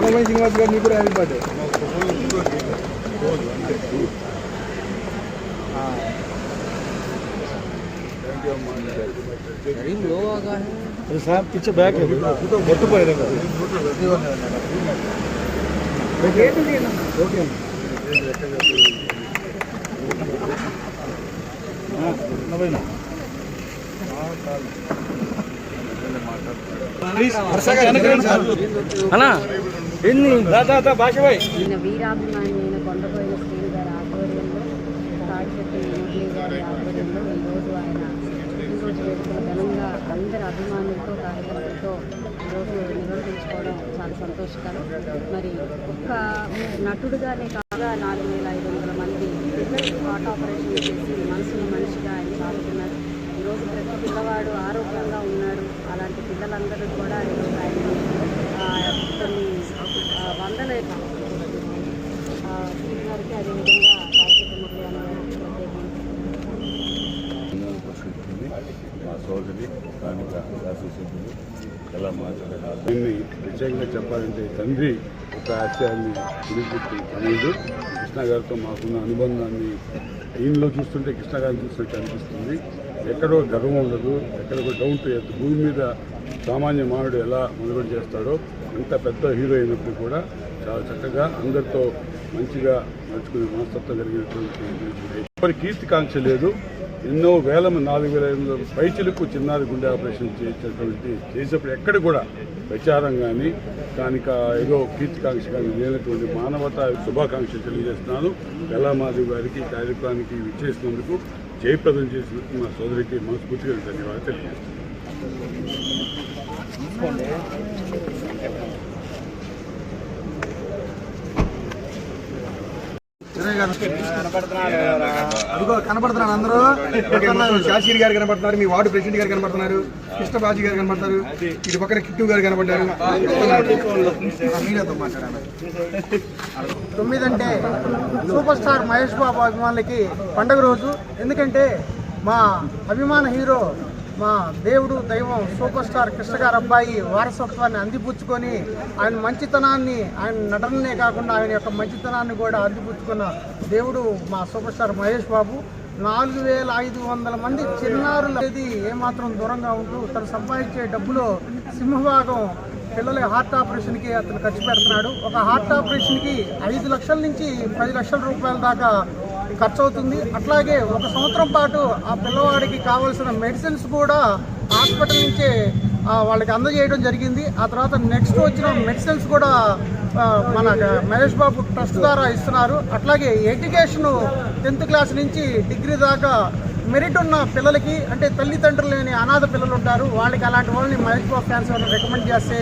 అన్నమయ్య శ్రీనివాస్ గారు మీకు కూడా హ్యాపీ బర్త్డే अरे साहब पीछे बैक है మొత్తం పోయారు ఓకే ప్లీజ్ వరుసగా వెనక్కి రండి సార్ అన్నా ఎన్ని దాదా భాష భాయ్ వీరాభిమాని అయిన కొండపోయిన శ్రీని గారి ఆధ్వర్యంలో తాడిచెట్టు మురళి గారి ఆధ్వర్యంలో ఈరోజు ఆయన ఈరోజు ఘనంగా అందరి అభిమానులతో కార్యకర్తలతో ఈరోజు నిర్వహించుకోవడం చాలా సంతోషకరం. మరి ఒక్క నటుడుగానే కాగా నాలుగు వేల ఐదు వందల మంది పిల్లలకి హార్ట్ ఆపరేషన్ చేసి మనసులో మనిషిగా ఆయన సాగుతున్నారు. పిల్లవాడు ఆరోగ్యంగా ఉన్నాడు. అలాంటి పిల్లలందరూ కూడా ఈరోజు ఆయన ఆ, కొన్ని వందల గారికి అదేవిధంగా మురళి మా సోదరి స్థానిక శాసనసభ్యులు ఎలా మాట్లాడారు దీన్ని నిజంగా చెప్పాలంటే తండ్రి ఒక ఆశయాన్ని గురిపెట్టి అనేది కృష్ణ గారితో మాకున్న అనుబంధాన్ని ఈయనలో చూస్తుంటే కృష్ణ గారిని చూసినట్టు అనిపిస్తుంది. ఎక్కడో గర్వం ఉండదు ఎక్కడో డౌన్ టు ఎర్త్ భూమి మీద సామాన్య మానవుడు ఎలా మనుగడ చేస్తాడో అంత పెద్ద హీరో అయినప్పుడు కూడా చాలా చక్కగా అందరితో మంచిగా నడుచుకునే మనస్తత్వం కలిగినటువంటి మనుషుడు. ఎవరి కీర్తికాంక్ష లేదు ఎన్నో వేల నాలుగు వేల ఐదు వందల పైచిలకు చిన్నారి గుండె ఆపరేషన్ చేసినటువంటి చేసేప్పుడు ఎక్కడ కూడా ప్రచారం కానీ దానిక ఏదో కీర్తికాంక్ష కానీ లేనటువంటి మానవత శుభాకాంక్ష తెలియజేస్తున్నాను వెల్లమాధవి గారికి కార్యక్రమానికి విచ్చేసినందుకు జయప్రదం చేసినందుకు మా సోదరికి మనస్ఫూర్తిగా ధన్యవాదాలు తెలియజేస్తున్నాను అదిగో కనపడుతున్నారు అందరూ శాసీర్ గారు కనపడుతున్నారు మీ వార్డు ప్రెసిడెంట్ గారు కనపడుతున్నారు కృష్ణబాజీ గారు కనపడతారు ఇటు పక్కన కిట్టు గారు కనపడ్డారు మీడియాతో మాట్లాడాలి తొమ్మిది అంటే సూపర్ స్టార్ మహేష్ బాబు అభిమానులకి పండగ రోజు. ఎందుకంటే మా అభిమాన హీరో మా దేవుడు దైవం సూపర్ స్టార్ కృష్ణగార అబ్బాయి వారసత్వాన్ని అందిపుచ్చుకొని ఆయన మంచితనాన్ని ఆయన నటననే కాకుండా ఆయన యొక్క మంచితనాన్ని కూడా అందిపుచ్చుకున్న దేవుడు మా సూపర్ స్టార్ మహేష్ బాబు. నాలుగు వేల ఐదు వందల మంది చిన్నారులు అనేది ఏమాత్రం దూరంగా ఉంటూ తను సంపాదించే డబ్బులో సింహభాగం పిల్లల హార్ట్ ఆపరేషన్కి అతను ఖర్చు పెడుతున్నాడు. ఒక హార్ట్ ఆపరేషన్కి ఐదు లక్షల నుంచి పది లక్షల రూపాయల దాకా ఖర్చు అవుతుంది అట్లాగే ఒక సంవత్సరం పాటు ఆ పిల్లవాడికి కావాల్సిన మెడిసిన్స్ కూడా హాస్పిటల్ నుంచే వాళ్ళకి అందజేయడం జరిగింది. ఆ తర్వాత నెక్స్ట్ వచ్చిన మెడిసిన్స్ కూడా మన మహేష్ బాబు ట్రస్ట్ ద్వారా ఇస్తున్నారు. అట్లాగే ఎడ్యుకేషన్ టెన్త్ క్లాస్ నుంచి డిగ్రీ దాకా మెరిట్ ఉన్న పిల్లలకి అంటే తల్లిదండ్రులు లేని అనాథ పిల్లలు ఉంటారు. వాళ్ళకి అలాంటి వాళ్ళని మహేష్ బాబు ఫ్యాన్స్ వాళ్ళని రికమెండ్ చేస్తే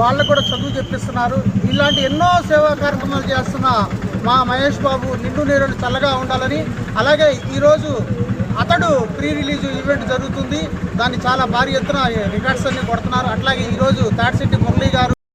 వాళ్ళు కూడా చదువు చెప్పిస్తున్నారు. ఇలాంటి ఎన్నో సేవా కార్యక్రమాలు చేస్తున్న మా మహేష్ బాబు నిండు నీరు చల్లగా ఉండాలని అలాగే ఈరోజు అతడు ప్రీ రిలీజ్ ఈవెంట్ జరుగుతుంది. దాన్ని చాలా భారీ ఎత్తున రికార్డ్స్ అన్ని కొడుతున్నారు. అట్లాగే ఈరోజు సిటీ మురళి గారు